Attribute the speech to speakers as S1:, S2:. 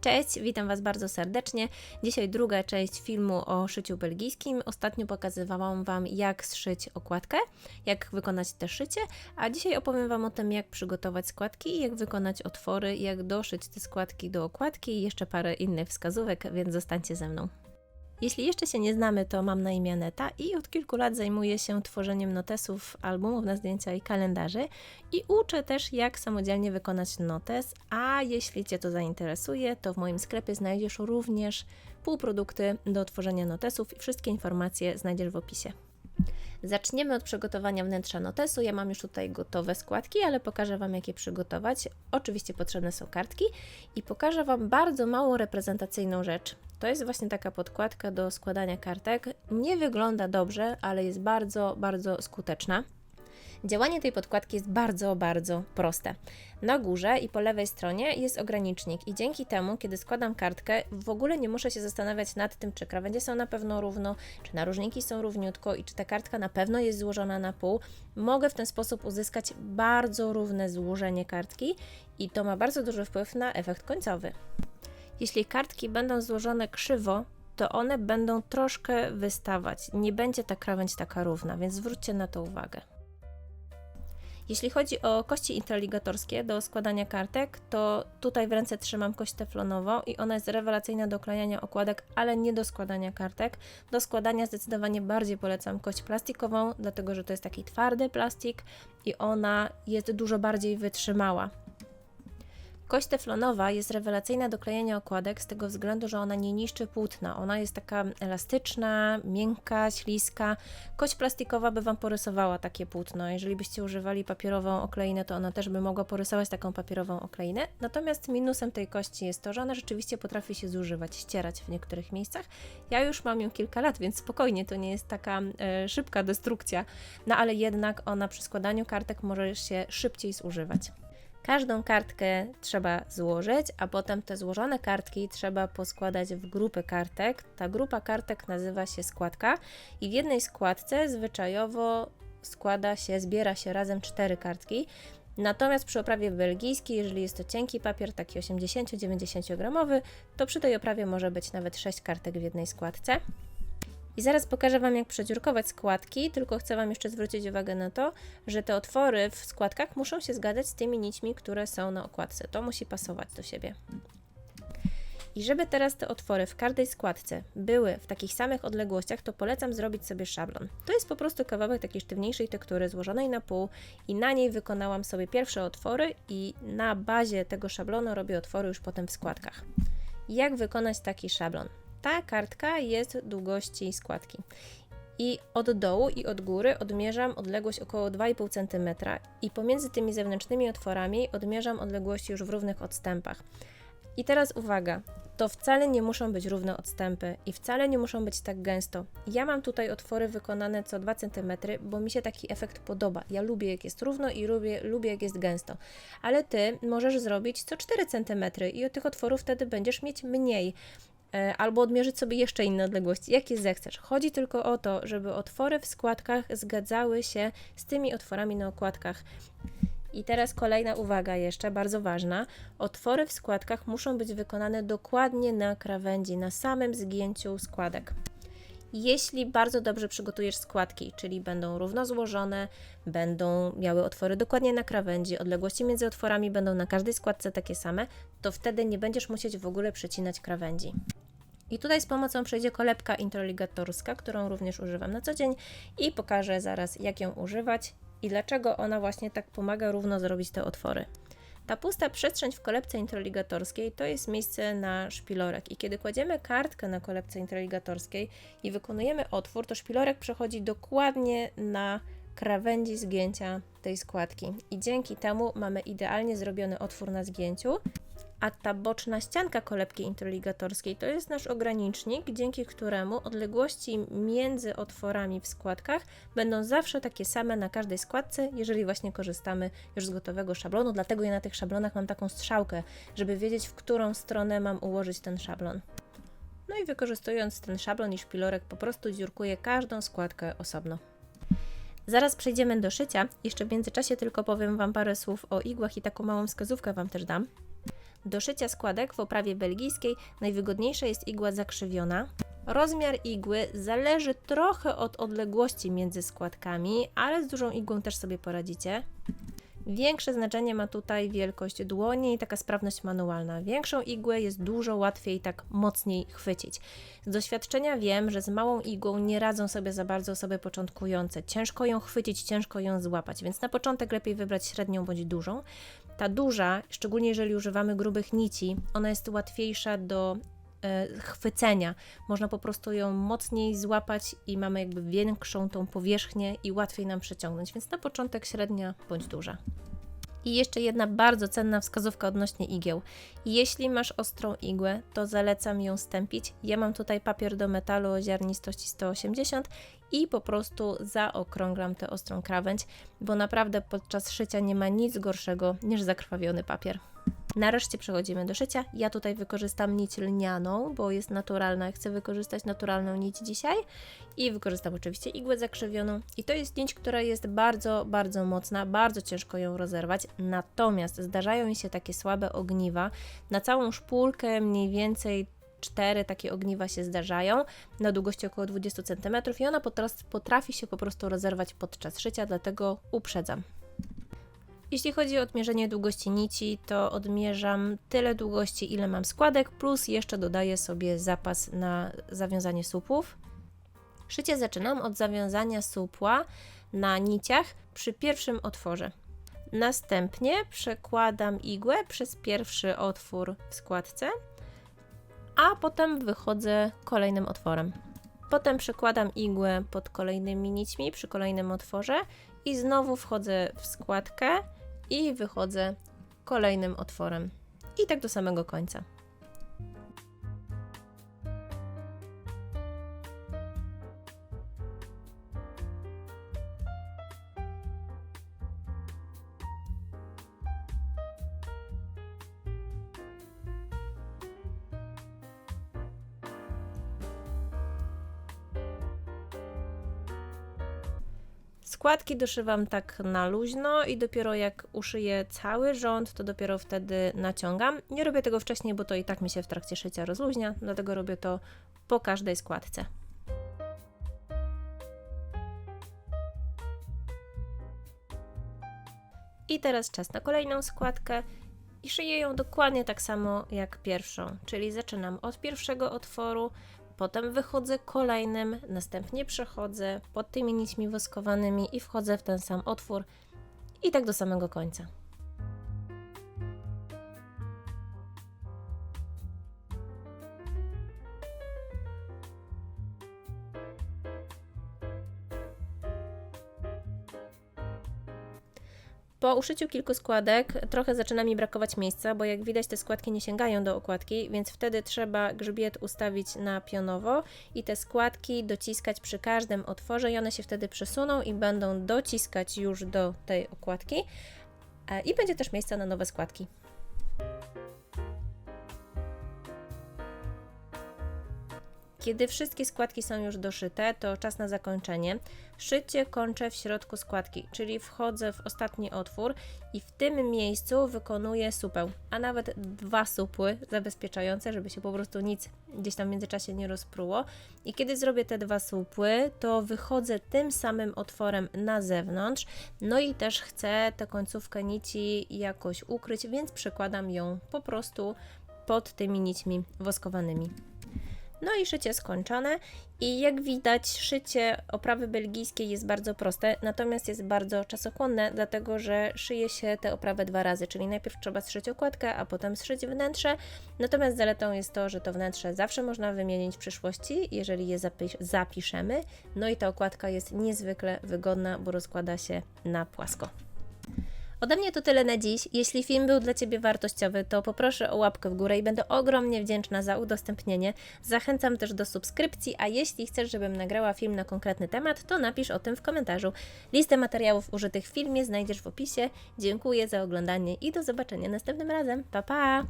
S1: Cześć, witam Was bardzo serdecznie. Dzisiaj druga część filmu o szyciu belgijskim. Ostatnio pokazywałam Wam, jak zszyć okładkę, jak wykonać te szycie, a dzisiaj opowiem Wam o tym, jak przygotować składki, jak wykonać otwory, jak doszyć te składki do okładki i jeszcze parę innych wskazówek, więc zostańcie ze mną. Jeśli jeszcze się nie znamy, to mam na imię Neta i od kilku lat zajmuję się tworzeniem notesów, albumów na zdjęcia i kalendarzy i uczę też, jak samodzielnie wykonać notes, a jeśli Cię to zainteresuje, to w moim sklepie znajdziesz również półprodukty do tworzenia notesów i wszystkie informacje znajdziesz w opisie. Zaczniemy od przygotowania wnętrza notesu. Ja mam już tutaj gotowe składki, ale pokażę Wam, jak je przygotować. Oczywiście potrzebne są kartki i pokażę Wam bardzo małą reprezentacyjną rzecz. To jest właśnie taka podkładka do składania kartek. Nie wygląda dobrze, ale jest bardzo, bardzo skuteczna. Działanie tej podkładki jest bardzo, bardzo proste. Na górze i po lewej stronie jest ogranicznik i dzięki temu, kiedy składam kartkę, w ogóle nie muszę się zastanawiać nad tym, czy krawędzie są na pewno równo, czy narożniki są równiutko i czy ta kartka na pewno jest złożona na pół. Mogę w ten sposób uzyskać bardzo równe złożenie kartki i to ma bardzo duży wpływ na efekt końcowy. Jeśli kartki będą złożone krzywo, to one będą troszkę wystawać. Nie będzie ta krawędź taka równa, więc zwróćcie na to uwagę. Jeśli chodzi o kości intraligatorskie do składania kartek, to tutaj w ręce trzymam kość teflonową i ona jest rewelacyjna do klejania okładek, ale nie do składania kartek. Do składania zdecydowanie bardziej polecam kość plastikową, dlatego że to jest taki twardy plastik i ona jest dużo bardziej wytrzymała. Kość teflonowa jest rewelacyjna do klejenia okładek z tego względu, że ona nie niszczy płótna. Ona jest taka elastyczna, miękka, śliska. Kość plastikowa by Wam porysowała takie płótno. Jeżeli byście używali papierową okleinę, to ona też by mogła porysować taką papierową okleinę. Natomiast minusem tej kości jest to, że ona rzeczywiście potrafi się zużywać, ścierać w niektórych miejscach. Ja już mam ją kilka lat, więc spokojnie, to nie jest taka e, szybka destrukcja. No ale jednak ona przy składaniu kartek może się szybciej zużywać. Każdą kartkę trzeba złożyć, a potem te złożone kartki trzeba poskładać w grupy kartek. Ta grupa kartek nazywa się składka i w jednej składce zwyczajowo składa się, zbiera się razem cztery kartki. Natomiast przy oprawie belgijskiej, jeżeli jest to cienki papier, taki 80-90 gramowy, to przy tej oprawie może być nawet 6 kartek w jednej składce. I zaraz pokażę Wam, jak przedziurkować składki, tylko chcę Wam jeszcze zwrócić uwagę na to, że te otwory w składkach muszą się zgadzać z tymi nićmi, które są na okładce. To musi pasować do siebie. I żeby teraz te otwory w każdej składce były w takich samych odległościach, to polecam zrobić sobie szablon. To jest po prostu kawałek takiej sztywniejszej tektury złożonej na pół i na niej wykonałam sobie pierwsze otwory i na bazie tego szablonu robię otwory już potem w składkach. Jak wykonać taki szablon? Ta kartka jest długości składki. I od dołu i od góry odmierzam odległość około 2,5 cm i pomiędzy tymi zewnętrznymi otworami odmierzam odległości już w równych odstępach. I teraz uwaga, to wcale nie muszą być równe odstępy i wcale nie muszą być tak gęsto. Ja mam tutaj otwory wykonane co 2 cm, bo mi się taki efekt podoba. Ja lubię jak jest równo i lubię, lubię jak jest gęsto. Ale ty możesz zrobić co 4 cm i od tych otworów wtedy będziesz mieć mniej. E, albo odmierzyć sobie jeszcze inne odległości, jakie zechcesz. Chodzi tylko o to, żeby otwory w składkach zgadzały się z tymi otworami na okładkach. I teraz kolejna uwaga, jeszcze bardzo ważna. Otwory w składkach muszą być wykonane dokładnie na krawędzi, na samym zgięciu składek. Jeśli bardzo dobrze przygotujesz składki, czyli będą równo złożone, będą miały otwory dokładnie na krawędzi, odległości między otworami będą na każdej składce takie same, to wtedy nie będziesz musieć w ogóle przecinać krawędzi. I tutaj z pomocą przejdzie kolebka introligatorska, którą również używam na co dzień i pokażę zaraz jak ją używać i dlaczego ona właśnie tak pomaga równo zrobić te otwory. Ta pusta przestrzeń w kolebce introligatorskiej to jest miejsce na szpilorek i kiedy kładziemy kartkę na kolebce introligatorskiej i wykonujemy otwór, to szpilorek przechodzi dokładnie na krawędzi zgięcia tej składki i dzięki temu mamy idealnie zrobiony otwór na zgięciu a ta boczna ścianka kolebki introligatorskiej to jest nasz ogranicznik, dzięki któremu odległości między otworami w składkach będą zawsze takie same na każdej składce, jeżeli właśnie korzystamy już z gotowego szablonu. Dlatego ja na tych szablonach mam taką strzałkę, żeby wiedzieć, w którą stronę mam ułożyć ten szablon. No i wykorzystując ten szablon i szpilorek, po prostu dziurkuję każdą składkę osobno. Zaraz przejdziemy do szycia. Jeszcze w międzyczasie tylko powiem Wam parę słów o igłach i taką małą wskazówkę Wam też dam. Do szycia składek w oprawie belgijskiej najwygodniejsza jest igła zakrzywiona. Rozmiar igły zależy trochę od odległości między składkami, ale z dużą igłą też sobie poradzicie. Większe znaczenie ma tutaj wielkość dłoni i taka sprawność manualna. Większą igłę jest dużo łatwiej tak mocniej chwycić. Z doświadczenia wiem, że z małą igłą nie radzą sobie za bardzo osoby początkujące. Ciężko ją chwycić, ciężko ją złapać, więc na początek lepiej wybrać średnią bądź dużą. Ta duża, szczególnie jeżeli używamy grubych nici, ona jest łatwiejsza do e, chwycenia. Można po prostu ją mocniej złapać i mamy jakby większą tą powierzchnię i łatwiej nam przeciągnąć, więc na początek średnia bądź duża. I jeszcze jedna bardzo cenna wskazówka odnośnie igieł. Jeśli masz ostrą igłę, to zalecam ją stępić. Ja mam tutaj papier do metalu o ziarnistości 180 i po prostu zaokrąglam tę ostrą krawędź, bo naprawdę podczas szycia nie ma nic gorszego niż zakrwawiony papier. Nareszcie przechodzimy do szycia. Ja tutaj wykorzystam nić lnianą, bo jest naturalna. Chcę wykorzystać naturalną nić dzisiaj i wykorzystam oczywiście igłę zakrzywioną. I to jest nić, która jest bardzo, bardzo mocna, bardzo ciężko ją rozerwać. Natomiast zdarzają mi się takie słabe ogniwa. Na całą szpulkę mniej więcej cztery takie ogniwa się zdarzają na długości około 20 cm i ona potrafi się po prostu rozerwać podczas szycia, dlatego uprzedzam. Jeśli chodzi o odmierzenie długości nici, to odmierzam tyle długości, ile mam składek, plus jeszcze dodaję sobie zapas na zawiązanie słupów. Szycie zaczynam od zawiązania słupła na niciach przy pierwszym otworze. Następnie przekładam igłę przez pierwszy otwór w składce, a potem wychodzę kolejnym otworem. Potem przekładam igłę pod kolejnymi nićmi przy kolejnym otworze i znowu wchodzę w składkę i wychodzę kolejnym otworem. I tak do samego końca. Składki doszywam tak na luźno i dopiero jak uszyję cały rząd, to dopiero wtedy naciągam. Nie robię tego wcześniej, bo to i tak mi się w trakcie szycia rozluźnia, dlatego robię to po każdej składce. I teraz czas na kolejną składkę i szyję ją dokładnie tak samo jak pierwszą, czyli zaczynam od pierwszego otworu, potem wychodzę kolejnym, następnie przechodzę pod tymi nićmi woskowanymi i wchodzę w ten sam otwór i tak do samego końca. Po uszyciu kilku składek trochę zaczyna mi brakować miejsca, bo jak widać te składki nie sięgają do okładki, więc wtedy trzeba grzbiet ustawić na pionowo i te składki dociskać przy każdym otworze i one się wtedy przesuną i będą dociskać już do tej okładki E, i będzie też miejsce na nowe składki. Kiedy wszystkie składki są już doszyte, to czas na zakończenie. Szycie kończę w środku składki, czyli wchodzę w ostatni otwór i w tym miejscu wykonuję supeł, a nawet dwa supły zabezpieczające, żeby się po prostu nic gdzieś tam w międzyczasie nie rozpruło. I kiedy zrobię te dwa supły, to wychodzę tym samym otworem na zewnątrz, no i też chcę tę końcówkę nici jakoś ukryć, więc przekładam ją po prostu pod tymi nićmi woskowanymi. No i szycie skończone. I jak widać, szycie oprawy belgijskiej jest bardzo proste, natomiast jest bardzo czasochłonne, dlatego że szyje się tę oprawę dwa razy, czyli najpierw trzeba zszyć okładkę, a potem zszyć wnętrze. Natomiast zaletą jest to, że to wnętrze zawsze można wymienić w przyszłości, jeżeli je zapis zapiszemy. No i ta okładka jest niezwykle wygodna, bo rozkłada się na płasko. Ode mnie to tyle na dziś. Jeśli film był dla Ciebie wartościowy, to poproszę o łapkę w górę i będę ogromnie wdzięczna za udostępnienie. Zachęcam też do subskrypcji, a jeśli chcesz, żebym nagrała film na konkretny temat, to napisz o tym w komentarzu. Listę materiałów użytych w filmie znajdziesz w opisie. Dziękuję za oglądanie i do zobaczenia następnym razem. Pa pa!